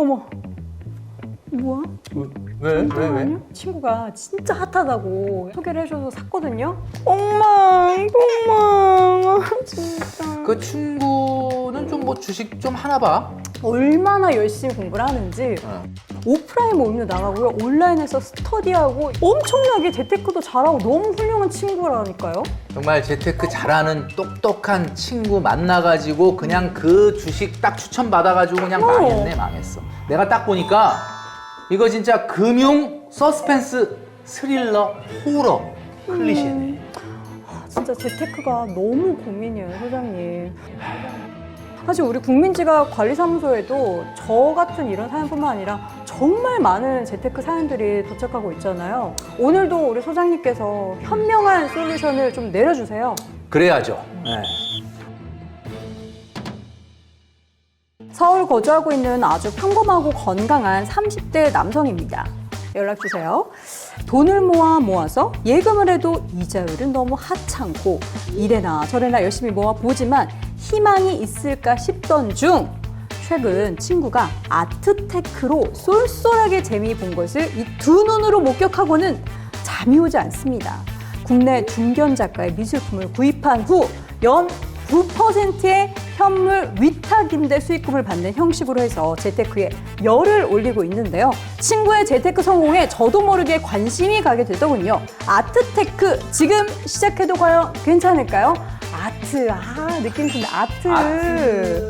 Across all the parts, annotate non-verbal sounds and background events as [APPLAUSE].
어머. 뭐야? 왜? 왜? 왜? 친구가 진짜 핫하다고 소개를 해줘서 샀거든요. 엄마, 이거 엄마. 아, 진짜. 그 친구는 좀 뭐 주식 좀 하나 봐. 얼마나 열심히 공부를 하는지 어. 오프라인 모임도 나가고요. 온라인에서 스터디하고 엄청나게 재테크도 잘하고 너무 훌륭한 친구라니까요. 정말 재테크 잘하는 똑똑한 친구 만나가지고 그냥 그 주식 딱 추천받아가지고 그냥 어. 망했네 망했어. 내가 딱 보니까 이거 진짜 금융 서스펜스 스릴러 호러 클리셰네. 진짜 재테크가 너무 고민이에요, 소장님. 사실 우리 국민지가 관리사무소에도 저 같은 이런 사연뿐만 아니라 정말 많은 재테크 사연들이 도착하고 있잖아요. 오늘도 우리 소장님께서 현명한 솔루션을 좀 내려주세요. 그래야죠. 네. 서울 거주하고 있는 아주 평범하고 건강한 30대 남성입니다. 연락 주세요. 돈을 모아 모아서 예금을 해도 이자율은 너무 하찮고 이래나 저래나 열심히 모아 보지만 희망이 있을까 싶던 중 최근 친구가 아트테크로 쏠쏠하게 재미 본 것을 이 두 눈으로 목격하고는 잠이 오지 않습니다. 국내 중견 작가의 미술품을 구입한 후 연 9%의 현물 위탁 임대 수익금을 받는 형식으로 해서 재테크에 열을 올리고 있는데요. 친구의 재테크 성공에 저도 모르게 관심이 가게 되더군요. 아트테크 지금 시작해도 과연 괜찮을까요? 아트 아 느낌 좋네 아트. 아트.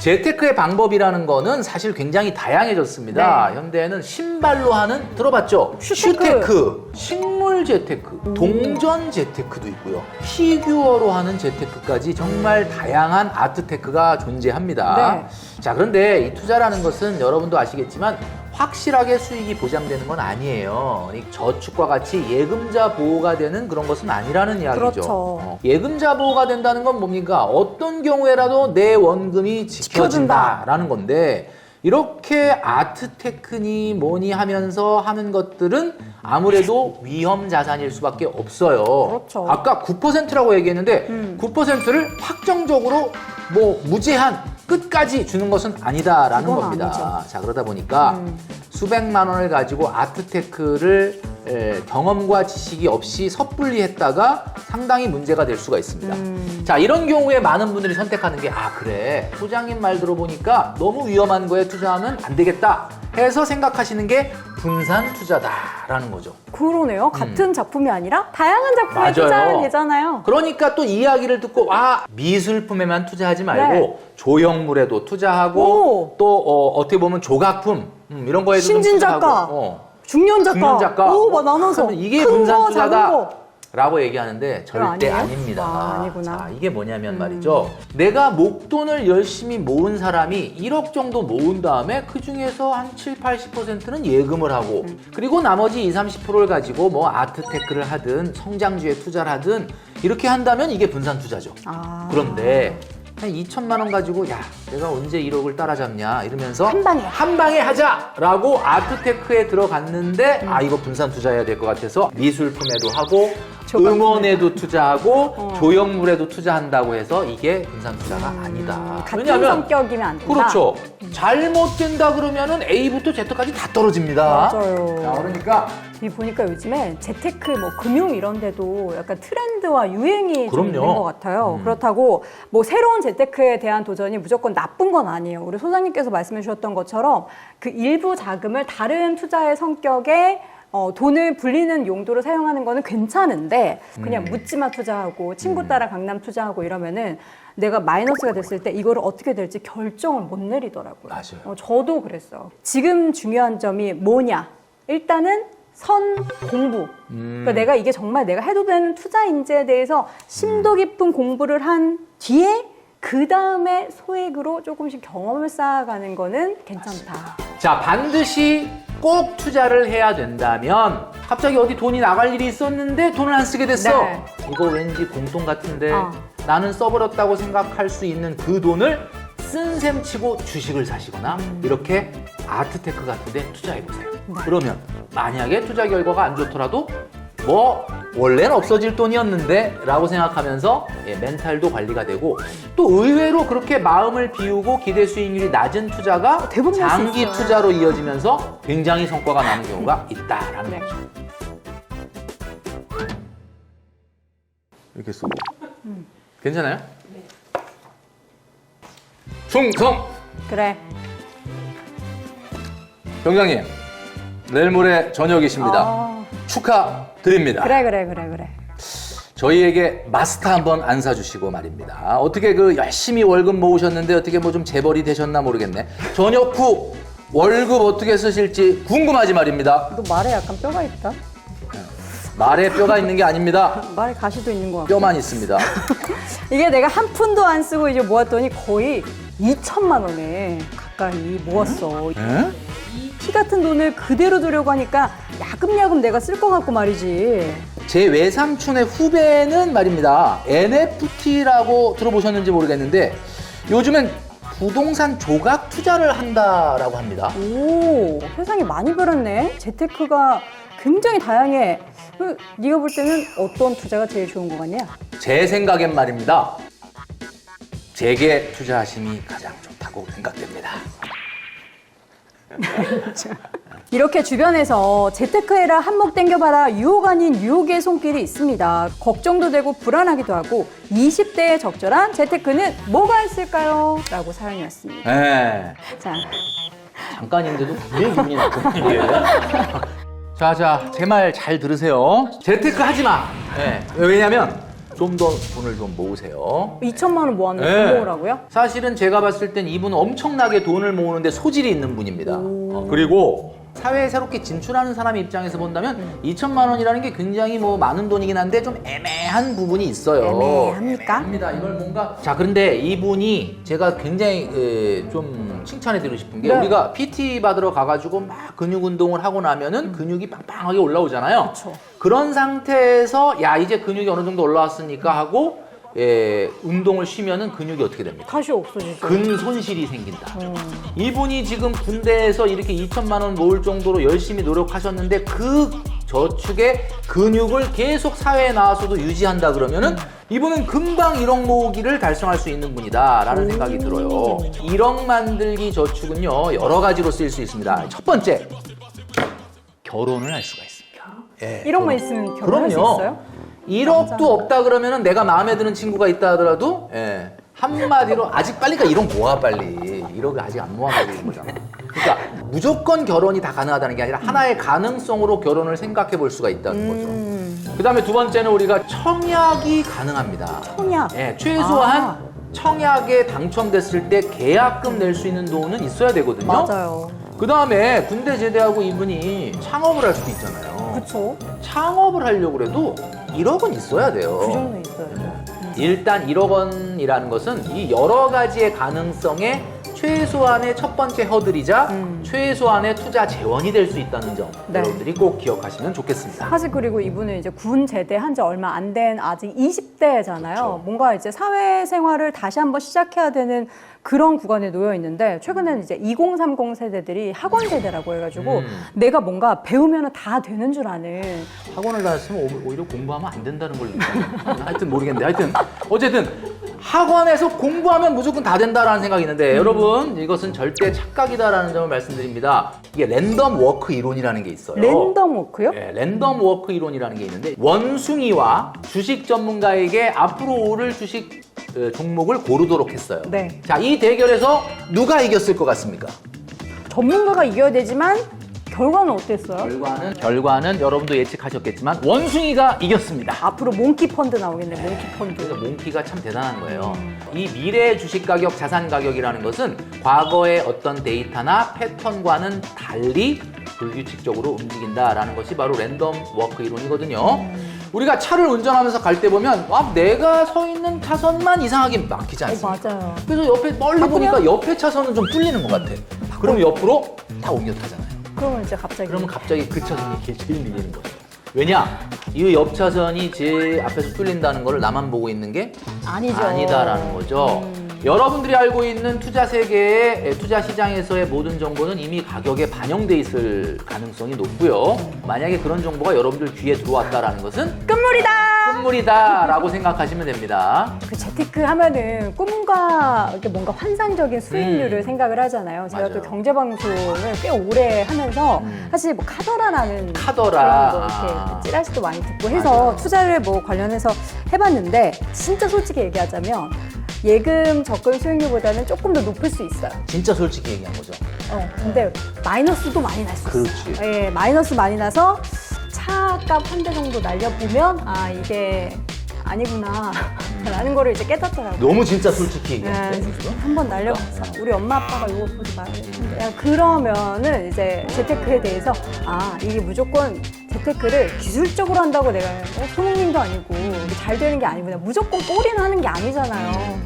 재테크의 방법이라는 거는 사실 굉장히 다양해졌습니다. 네. 현대에는 신발로 하는 들어봤죠? 슈테크. 슈테크, 식물 재테크, 동전 재테크도 있고요. 피규어로 하는 재테크까지 정말 다양한 아트테크가 존재합니다. 네. 자, 그런데 이 투자라는 것은 여러분도 아시겠지만 확실하게 수익이 보장되는 건 아니에요. 이 저축과 같이 예금자 보호가 되는 그런 것은 아니라는 이야기죠. 그렇죠. 어, 예금자 보호가 된다는 건 뭡니까? 어떤 경우에라도 내 원금이 지켜진다라는 건데 이렇게 아트테크니 뭐니 하면서 하는 것들은 아무래도 위험 자산일 수밖에 없어요. 그렇죠. 아까 9%라고 얘기했는데 음. 9%를 확정적으로 뭐 무제한 끝까지 주는 것은 아니다라는 그건 겁니다. 아니죠. 자 그러다 보니까 음. 수백만 원을 가지고 아트테크를 에, 경험과 지식이 없이 섣불리 했다가 상당히 문제가 될 수가 있습니다. 음. 자 이런 경우에 많은 분들이 선택하는 게 아 그래 소장님 말 들어보니까 너무 위험한 거에 투자하면 안 되겠다 해서 생각하시는 게 분산 투자다라는 거죠. 그러네요. 같은 작품이 아니라 다양한 작품에 음. 맞아요. 투자하면 되잖아요. 그러니까 또 이야기를 듣고 아 미술품에만 투자하지 말고 네. 조형물에도 투자하고 오. 또 어, 떻게 보면 조각품 음, 이런 거에도 좀 신진 투자하고, 작가. 어. 중년 작가. 중년 작가 오, 어, 막 나눠서. 이게 큰 분산 거, 투자다. 작은 거. 라고 얘기하는데 절대 아니에요? 아닙니다. 아, 아니구나. 음. 자, 이게 뭐냐면 말이죠. 내가 목돈을 열심히 모은 사람이 1억 정도 모은 다음에 그 중에서 한 7, 80%는 예금을 하고 음. 그리고 나머지 20, 30%를 가지고 뭐 아트테크를 하든 성장주에 투자를 하든 이렇게 한다면 이게 분산 투자죠. 아. 그런데 한 2천만 원 가지고 야 내가 언제 1억을 따라잡냐 이러면서 한 방에. 한 방에 하자라고 아트테크에 들어갔는데 음. 아 이거 분산 투자해야 될 것 같아서 미술품에도 하고 응원에도 투자하고 어. 조형물에도 투자한다고 해서 이게 분산 투자가 아니다. 음, 같은 성격이면 안 된다. 그렇죠. 잘못된다 그러면은 A부터 Z까지 다 떨어집니다. 맞아요. 자, 그러니까 이 보니까 요즘에 재테크, 뭐 금융 이런 데도 약간 트렌드와 유행이 좀 그럼요. 있는 것 같아요. 음. 그렇다고 뭐 새로운 재테크에 대한 도전이 무조건 나쁜 건 아니에요. 우리 소장님께서 말씀해 주셨던 것처럼 그 일부 자금을 다른 투자의 성격에 어, 돈을 불리는 용도로 사용하는 거는 괜찮은데 그냥 음. 묻지마 투자하고 친구 따라 강남 투자하고 이러면은 내가 마이너스가 됐을 때 이거를 어떻게 될지 결정을 못 내리더라고요. 맞아요. 어, 저도 그랬어요. 지금 중요한 점이 뭐냐? 일단은 선 공부. 음. 그러니까 내가 이게 정말 내가 해도 되는 투자인지에 대해서 심도 깊은 공부를 한 뒤에 그 다음에 소액으로 조금씩 경험을 쌓아가는 거는 괜찮다. 자, 반드시 꼭 투자를 해야 된다면 갑자기 어디 돈이 나갈 일이 있었는데 돈을 안 쓰게 됐어. 네. 이거 왠지 공돈 같은데 어. 나는 써버렸다고 생각할 수 있는 그 돈을 쓴 셈 치고 주식을 사시거나 이렇게 아트테크 같은 데 투자해 보세요. 네. 그러면 만약에 투자 결과가 안 좋더라도 뭐 원래는 없어질 돈이었는데 라고 생각하면서 예, 멘탈도 관리가 되고 또 의외로 그렇게 마음을 비우고 기대 수익률이 낮은 투자가 대부분 할수 장기 있어요. 투자로 이어지면서 굉장히 성과가 나는 경우가 있다라는 네. 거죠. 이렇게 쓰고 괜찮아요? 충성 그래. 병장님 내일 모레 저녁이십니다. 아, 축하드립니다. 그래, 그래, 그래, 그래. 저희에게 마스터 한번 안 사주시고 말입니다. 어떻게 그 열심히 월급 모으셨는데 어떻게 뭐 좀 재벌이 되셨나 모르겠네. 저녁 후 월급 어떻게 쓰실지 궁금하지 말입니다. 너 말에 약간 뼈가 있다. 말에 뼈가 있는 게 아닙니다. [LAUGHS] 말에 가시도 있는 것 같고. 뼈만 있습니다. [LAUGHS] 이게 내가 한 푼도 안 쓰고 이제 모았더니 거의 2천만 원에 가까이 모았어. 에? 피 같은 돈을 그대로 두려고 하니까 야금야금 내가 쓸 것 같고 말이지. 제 외삼촌의 후배는 말입니다. NFT라고 들어보셨는지 모르겠는데 요즘엔 부동산 조각 투자를 한다라고 합니다. 오, 세상에 많이 변했네. 재테크가 굉장히 다양해. 그, 네가 볼 때는 어떤 투자가 제일 좋은 것 같냐? 제 생각엔 말입니다. 제게 투자하심이 가장 좋다고 생각됩니다. [LAUGHS] 이렇게 주변에서 재테크해라 한몫 땡겨봐라 유혹 아닌 유혹의 손길이 있습니다. 걱정도 되고 불안하기도 하고 20대에 적절한 재테크는 뭐가 있을까요? 라고 사연이 왔습니다. 네. 자, 잠깐인데도 왜 기분이 일이에요? 자, 자, 제 말 잘 들으세요. 재테크 하지 마. 네. 왜냐면 좀 더 돈을 좀 모으세요. 2천만 원 모았는데 네. 모으라고요? 사실은 제가 봤을 땐 이분은 엄청나게 돈을 모으는데 소질이 있는 분입니다. 어, 그리고 사회에 새롭게 진출하는 사람의 입장에서 본다면 2천만 원이라는 게 굉장히 뭐 많은 돈이긴 한데 좀 애매한 부분이 있어요. 애매합니까? 애매합니다. 이걸 뭔가 자 그런데 이분이 제가 굉장히 에, 좀 칭찬해드리고 싶은 게 네. 우리가 PT 받으러 가가지고 막 근육 운동을 하고 나면은 근육이 빵빵하게 올라오잖아요. 그쵸. 그런 상태에서 야 이제 근육이 어느 정도 올라왔으니까 하고 예, 운동을 쉬면은 근육이 어떻게 됩니까? 다시 없어지죠. 근 손실이 생긴다. 음. 이분이 지금 군대에서 이렇게 2천만 원 모을 정도로 열심히 노력하셨는데 그 저축의 근육을 계속 사회에 나와서도 유지한다 그러면은 이분은 금방 1억 모으기를 달성할 수 있는 분이다라는 생각이 들어요. 1억 만들기 저축은요 여러 가지로 쓰일 수 있습니다. 첫 번째 결혼을 할 수가 있습니다. 예, 이런 거 결혼. 있으면 결혼할 수 그럼요. 있어요? 1억도 없다 그러면은 내가 마음에 드는 친구가 있다 하더라도 예, 한마디로 아직 빨리 가 1억 모아 빨리. 1억을 아직 안 모아가지고 있는 거잖아. 그러니까 무조건 결혼이 다 가능하다는 게 아니라 하나의 가능성으로 결혼을 생각해 볼 수가 있다는 거죠. 음, 그 다음에 두 번째는 우리가 청약이 가능합니다. 청약. 예, 최소한 아. 청약에 당첨됐을 때 계약금 낼 수 있는 돈은 있어야 되거든요. 맞아요. 그 다음에 군대 제대하고 이분이 창업을 할 수도 있잖아요 그쵸. 창업을 하려고 해도 1억 은 있어야 돼요. 그 정도 있어야죠. 일단 1억 원이라는 것은 이 여러 가지의 가능성의 최소한의 첫 번째 허들이자 음. 최소한의 투자 재원이 될 수 있다는 점 네. 여러분들이 꼭 기억하시면 좋겠습니다. 사실 그리고 이분은 이제 군 제대한 지 얼마 안 된 아직 20대잖아요. 그렇죠. 뭔가 이제 사회생활을 다시 한번 시작해야 되는 그런 구간에 놓여 있는데 최근에는 이제 2030 세대들이 학원 세대라고 해가지고 음. 내가 뭔가 배우면 다 되는 줄 아는 학원을 다녔으면 오- 오히려 공부하면 안 된다는 걸 [LAUGHS] 하여튼 모르겠는데 하여튼 어쨌든 학원에서 공부하면 무조건 다 된다라는 생각이 있는데 여러분 이것은 절대 착각이다라는 점을 말씀드립니다. 이게 랜덤 워크 이론이라는 게 있어요. 랜덤 워크요? 예, 랜덤 워크 이론이라는 게 있는데 원숭이와 주식 전문가에게 앞으로 오를 주식 어, 종목을 고르도록 했어요. 네. 자, 이 대결에서 누가 이겼을 것 같습니까? 전문가가 이겨야 되지만 결과는 어땠어요? 결과는 결과는 여러분도 예측하셨겠지만 원숭이가 이겼습니다. 앞으로 몽키 펀드 나오겠네, 몽키 펀드. 그래서 몽키가 참 대단한 거예요. 이 미래 주식 가격, 자산 가격이라는 것은 과거의 어떤 데이터나 패턴과는 달리 불규칙적으로 움직인다라는 것이 바로 랜덤 워크 이론이거든요. 우리가 차를 운전하면서 갈 때 보면 아, 내가 서 있는 차선만 이상하게 막히지 어, 않습니까? 맞아요. 그래서 옆에 멀리 바꾸면? 보니까 옆에 차선은 좀 뚫리는 것 같아. 그럼 옆으로 다 옮겨 타잖아요. 그러면 이제 갑자기 그러면 갑자기 그 차선이 제일 제일 밀리는 거죠. 왜냐? 이 옆 차선이 제 앞에서 뚫린다는 걸 나만 보고 있는 게 아니죠. 아니다라는 거죠. 음. 여러분들이 알고 있는 투자 세계의 투자 시장에서의 모든 정보는 이미 가격에 반영돼 있을 가능성이 높고요. 만약에 그런 정보가 여러분들 귀에 들어왔다라는 것은 끝물이다. 선물이다라고 생각하시면 됩니다. 그 재테크 하면은 꿈과 이렇게 뭔가 환상적인 수익률을 음. 생각을 하잖아요. 제가 맞아요. 또 경제 방송을 꽤 오래 하면서 음. 사실 뭐 카더라라는 카더라. 그런 거 이렇게 아. 찌라시도 많이 듣고 해서 맞아요. 투자를 뭐 관련해서 해봤는데 진짜 솔직히 얘기하자면 예금 적금 수익률보다는 조금 더 높을 수 있어요. 진짜 솔직히 얘기한 거죠. 어, 근데 마이너스도 많이 날 수 있어요. 그렇지. 예, 마이너스 많이 나서 차값 한 대 정도 날려보면 아 이게 아니구나 [LAUGHS] 라는 거를 이제 깨닫더라고요. 너무 진짜 솔직히 네, 얘기했는데 지금. 한번 날려봤어. 우리 엄마 아빠가 이거 보지. 야, 그러면은 이제 재테크에 대해서 아 이게 무조건 재테크를 기술적으로 한다고 내가 어, 손흥민도 아니고 잘 되는 게 아니구나. 무조건 꼬리는 하는 게 아니잖아요.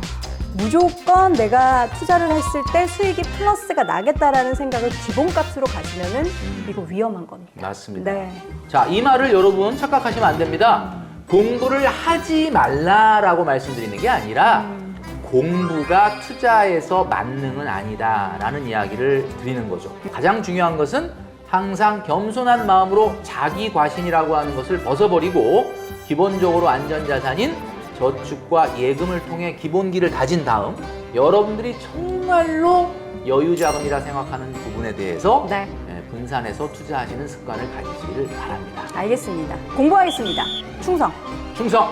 무조건 내가 투자를 했을 때 수익이 플러스가 나겠다라는 생각을 기본값으로 가지면은 이거 위험한 겁니다. 맞습니다. 네. 자, 이 말을 여러분 착각하시면 안 됩니다. 공부를 하지 말라라고 말씀드리는 게 아니라 음. 공부가 투자에서 만능은 아니다라는 이야기를 드리는 거죠. 가장 중요한 것은 항상 겸손한 마음으로 자기 과신이라고 하는 것을 벗어버리고 기본적으로 안전자산인 저축과 예금을 통해 기본기를 다진 다음 여러분들이 정말로 여유자금이라 생각하는 부분에 대해서 네. 예, 분산해서 투자하시는 습관을 가지시기를 바랍니다. 알겠습니다. 공부하겠습니다. 충성. 충성!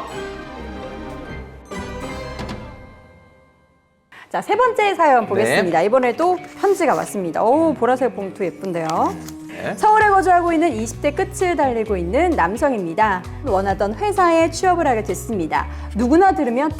자, 세 번째 사연 보겠습니다. 이번에도 편지가 왔습니다. 오, 보라색 봉투 예쁜데요. 네. 서울에 거주하고 있는 20대 끝을 달리고 있는 남성입니다. 원하던 회사에 취업을 하게 됐습니다. 누구나 들으면 다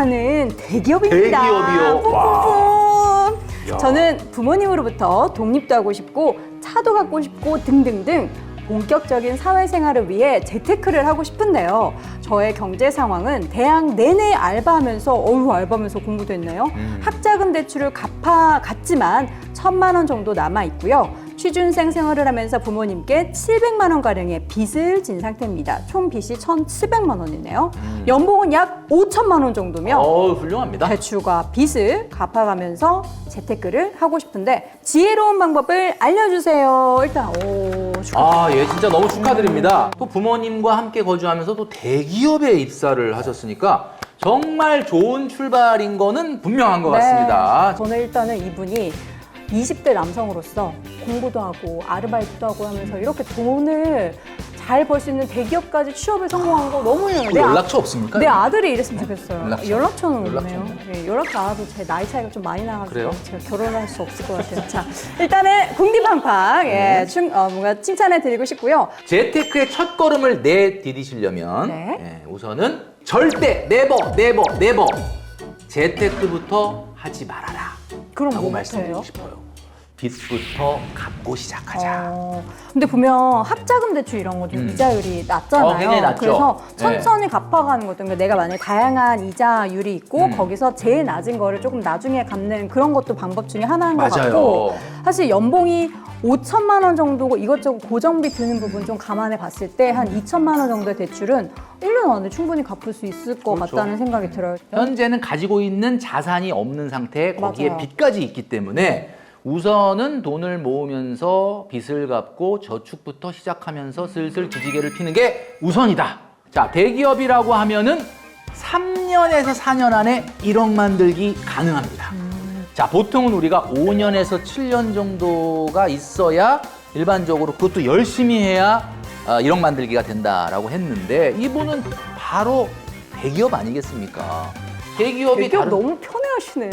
아는 대기업입니다. 대기업이요? 뿜뿜뿜. 야. 저는 부모님으로부터 독립도 하고 싶고 차도 갖고 싶고 등등등 본격적인 사회생활을 위해 재테크를 하고 싶은데요. 저의 경제 상황은 대학 내내 알바하면서 어휴 알바하면서 공부도 했네요. 음. 학자금 대출을 갚아 갔지만 천만 원 정도 남아 있고요. 취준생 생활을 하면서 부모님께 700만 원 가량의 빚을 진 상태입니다. 총 빚이 1,700만 원이네요. 연봉은 약 5천만 원 정도며 어 훌륭합니다. 대출과 빚을 갚아가면서 재테크를 하고 싶은데 지혜로운 방법을 알려주세요. 일단 오 축하. 아, 예, 진짜 너무 축하드립니다. 또 부모님과 함께 거주하면서 또 대기업에 입사를 하셨으니까 정말 좋은 출발인 거는 분명한 것 같습니다. 네. 저는 일단은 이분이 20대 남성으로서 공부도 하고 아르바이트도 하고 하면서 이렇게 돈을 잘 벌 수 있는 대기업까지 취업에 성공한 거 너무 훌륭해요. 내 아- 연락처 없습니까? 내 아들이 이랬으면 좋겠어요. 연락처. 연락처는 연락처 없네요. 예, 연락처 알아도 제 나이 차이가 좀 많이 나가지고 그래요? 제가 결혼할 수 없을 것 같아요. 자, 일단은 궁디팡팡 예, 충, 어, 뭔가 칭찬해 드리고 싶고요. 재테크의 첫 걸음을 내디디시려면 네. 예, 우선은 절대 네버 네버 네버 재테크부터 하지 말아라. 그럼 라고 뭐 말씀드리고 못해요? 싶어요. 빚부터 갚고 시작하자. 어, 근데 보면 학자금 대출 이런 거 좀 음. 이자율이 낮잖아요. 어, 굉장히 낮죠. 그래서 네. 천천히 갚아가는 것도 그러니까 내가 만약에 다양한 이자율이 있고 음. 거기서 제일 낮은 거를 조금 나중에 갚는 그런 것도 방법 중에 하나인 것 맞아요. 같고 사실 연봉이 5천만 원 정도고 이것저것 고정비 드는 부분 좀 감안해 봤을 때 한 2천만 원 정도의 대출은 1년 안에 충분히 갚을 수 있을 것 그렇죠. 같다는 생각이 들어요. 현재는 가지고 있는 자산이 없는 상태에 거기에 맞아요. 빚까지 있기 때문에 우선은 돈을 모으면서 빚을 갚고 저축부터 시작하면서 슬슬 기지개를 피는 게 우선이다. 자, 대기업이라고 하면은 3년에서 4년 안에 1억 만들기 가능합니다. 자, 보통은 우리가 5년에서 7년 정도가 있어야 일반적으로 그것도 열심히 해야 어, 1억 만들기가 된다라고 했는데 이분은 바로 대기업 아니겠습니까? 대기업이 대기업 다른- 너무 편해 하시네.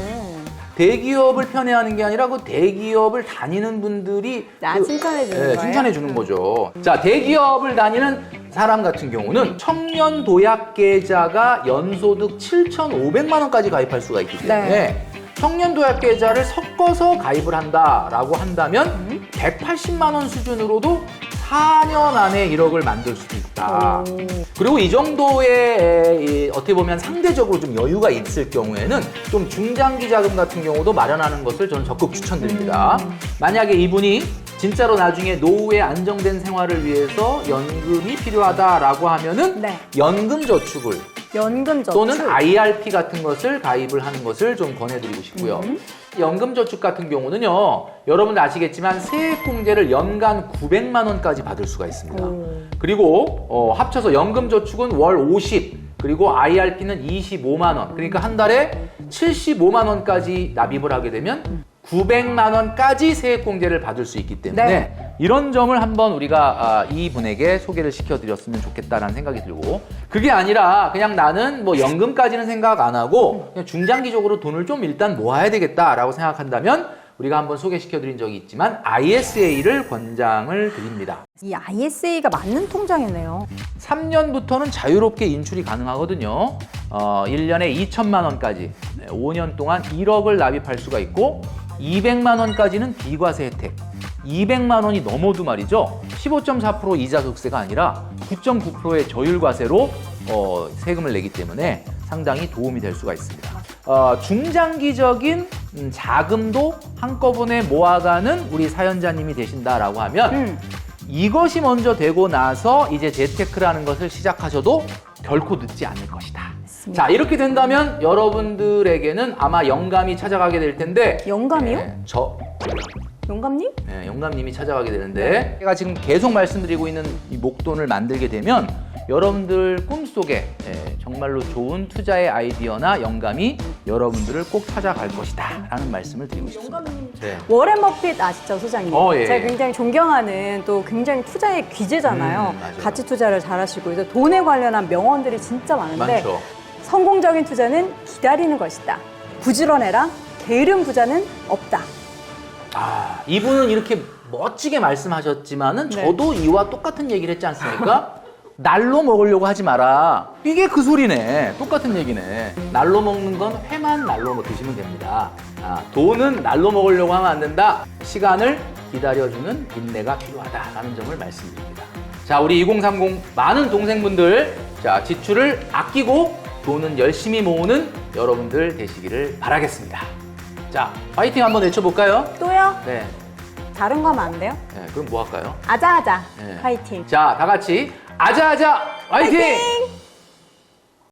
대기업을 편애하는 게 아니라 그 대기업을 다니는 분들이 아, 칭찬해 주는 예, 거예요? 칭찬해 주는 거죠. 자, 대기업을 다니는 사람 같은 경우는 청년 도약 계좌가 연소득 7,500만 원까지 가입할 수가 있기 때문에 네. 청년 도약 계좌를 섞어서 가입을 한다라고 한다면 음. 180만 원 수준으로도 4년 안에 1억을 만들 수도 있다. 오. 그리고 이 정도의 어떻게 보면 상대적으로 좀 여유가 있을 경우에는 좀 중장기 자금 같은 경우도 마련하는 것을 저는 적극 추천드립니다. 음. 만약에 이분이 진짜로 나중에 노후에 안정된 생활을 위해서 연금이 필요하다라고 하면은 네. 연금 저축을 연금저축. 또는 IRP 같은 것을 가입을 하는 것을 좀 권해드리고 싶고요. 음. 연금저축 같은 경우는요, 여러분들 아시겠지만 세액공제를 연간 900만 원까지 받을 수가 있습니다. 오. 그리고 어, 합쳐서 연금저축은 월 50, 그리고 IRP는 25만 원. 그러니까 한 달에 75만 원까지 납입을 하게 되면 900만 원까지 세액공제를 받을 수 있기 때문에 네. 이런 점을 한번 우리가 아, 이분에게 소개를 시켜드렸으면 좋겠다라는 생각이 들고 그게 아니라 그냥 나는 뭐 연금까지는 생각 안 하고 그냥 중장기적으로 돈을 좀 일단 모아야 되겠다라고 생각한다면 우리가 한번 소개시켜드린 적이 있지만 ISA를 권장을 드립니다. 이 ISA가 맞는 통장이네요. 3년부터는 자유롭게 인출이 가능하거든요. 어, 1년에 2천만 원까지, 5년 동안 1억을 납입할 수가 있고 200만 원까지는 비과세 혜택. 200만 원이 넘어도 말이죠. 15.4% 이자 속세가 아니라 9.9%의 저율과세로 어, 세금을 내기 때문에 상당히 도움이 될 수가 있습니다. 어, 중장기적인 음, 자금도 한꺼번에 모아가는 우리 사연자님이 되신다라고 하면 음. 이것이 먼저 되고 나서 이제 재테크라는 것을 시작하셔도 결코 늦지 않을 것이다. 맞습니다. 자, 이렇게 된다면 여러분들에게는 아마 영감이 찾아가게 될 텐데. 영감이요? 네, 저, 영감님? 네, 영감님이 찾아가게 되는데. 제가 지금 계속 말씀드리고 있는 이 목돈을 만들게 되면 여러분들 꿈속에 예, 정말로 좋은 투자의 아이디어나 영감이 여러분들을 꼭 찾아갈 것이다. 라는 말씀을 드리고 싶습니다. 네. 워렌 버핏 아시죠, 소장님? 어, 예. 제가 굉장히 존경하는 또 굉장히 투자의 귀재잖아요. 음, 맞아요. 가치 투자를 잘하시고 그래서 돈에 관련한 명언들이 진짜 많은데 많죠. 성공적인 투자는 기다리는 것이다. 부지런해라. 게으른 부자는 없다. 아, 이분은 이렇게 멋지게 말씀하셨지만은 네. 저도 이와 똑같은 얘기를 했지 않습니까? [LAUGHS] 날로 먹으려고 하지 마라. 이게 그 소리네. 똑같은 얘기네. 날로 먹는 건 회만 날로 먹- 드시면 됩니다. 아, 돈은 날로 먹으려고 하면 안 된다. 시간을 기다려주는 인내가 필요하다라는 점을 말씀드립니다. 자, 우리 2030 많은 동생분들, 자, 지출을 아끼고 돈은 열심히 모으는 여러분들 되시기를 바라겠습니다. 자, 파이팅 한번 외쳐볼까요? 또요? 네. 다른 거 하면 안 돼요? 네, 그럼 뭐 할까요? 아자아자. 네. 파이팅. 자, 다 같이 아자아자 화이팅! 파이팅!